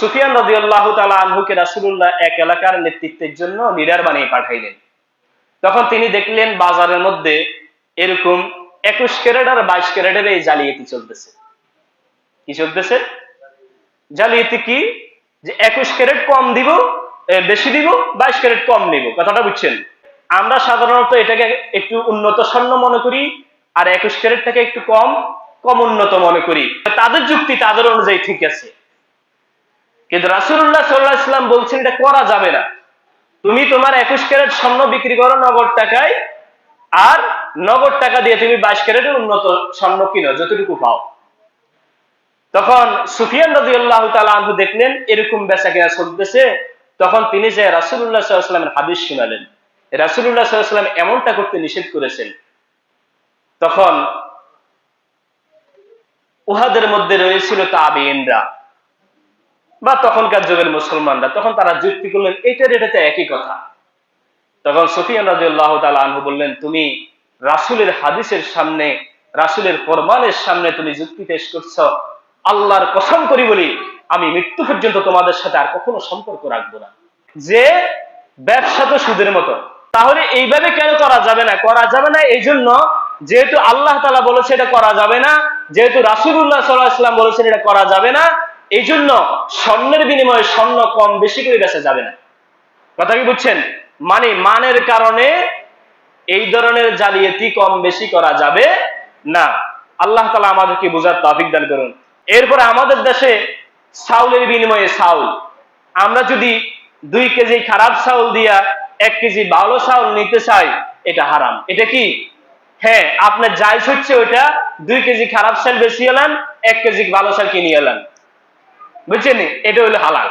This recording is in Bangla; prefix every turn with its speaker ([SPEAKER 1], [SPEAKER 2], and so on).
[SPEAKER 1] সুফিয়ান রাজি আল্লাহ তালা আনহুকে রাসুল্লাহ এক এলাকার নেতৃত্বের জন্য লিডার বানিয়ে পাঠাইলেন। তখন তিনি দেখলেন বাজারের মধ্যে এরকম একুশ ক্যারেট আর বাইশ ক্যারেটের এই জালিয়াতি চলতেছে। কি চলতেছে? জালিয়াতি কি? যে একুশ ক্যারেট কম দিব বেশি দিব, বাইশ ক্যারেট কম নিব। কথাটা বুঝছেন? আমরা সাধারণত এটাকে একটু উন্নত স্বর্ণ মনে করি আর একুশ ক্যারেটটাকে একটু কম কম উন্নত মনে করি। তাদের যুক্তি তাদের অনুযায়ী ঠিক আছে। কিন্তু রাসুল্লাহ সাল্লাহ ইসলাম বলছেন, এটা করা যাবে না। তুমি তোমার একুশ ক্যারেট স্বর্ণ বিক্রি করো নগদ টাকায়, আর নগদ টাকা দিয়ে তুমি বাইশ ক্যারেটের উন্নত স্বর্ণ কিনো, যতটুকু পাও। তখন সুফিয়ান রাজি আল্লাহ আনহু দেখলেন, এরকম বেচা কেনা চলতেছে। তখন তিনি যে রাসুল্লাহ সাল্লামের হাদিস শুনালেন রাসুল্লাহ সাল্লাম এমনটা করতে নিষেধ করেছেন। তখন উহাদের মধ্যে রয়েছিল তাবিনরা বা তখনকার যুগের মুসলমানরা, তখন তারা যুক্তি করলেন, এইটার এটাতে একই কথা। তখন সুফিয়ান রাজিউল্লাহ তালা আনহু বললেন, তুমি রাসুলের হাদিসের সামনে, রাসুলের ফরমানের সামনে তুমি যুক্তি পেশ করছ। আল্লাহর কসম করি বলি, আমি মৃত্যু পর্যন্ত তোমাদের সাথে আর কখনো সম্পর্ক রাখব না। যে ব্যবসা তো সুদের মতো। তাহলে এইভাবে কেন করা যাবে না? করা যাবে না এই জন্য যেহেতু আল্লাহ তালা বলেছে এটা করা যাবে না, যেহেতু রাসুল্লাহ সাল্লাহ ইসলাম বলেছেন এটা করা যাবে না এই জন্য স্বর্ণের বিনিময়ে স্বর্ণ কম বেশি করে বেচা যাবে না। কথা কি বুঝছেন? মানে মানের কারণে এই ধরনের জালিয়াতি কম বেশি করা যাবে না। আল্লাহ তালা আমাদেরকে বোঝার তাফিক দান করুন। এরপরে আমাদের দেশে চাউলের বিনিময়ে চাউল। আমরা যদি দুই কেজি খারাপ চাউল দিয়া এক কেজি ভালো চাউল নিতে চাই, এটা হারাম। এটা কি? হ্যাঁ আপনার যাইস হচ্ছে ওইটা দুই কেজি খারাপ চাল বেশি এলেন, এক কেজি ভালো চাল কিনে এলেন। বুঝছেন এটা হলো হালাল।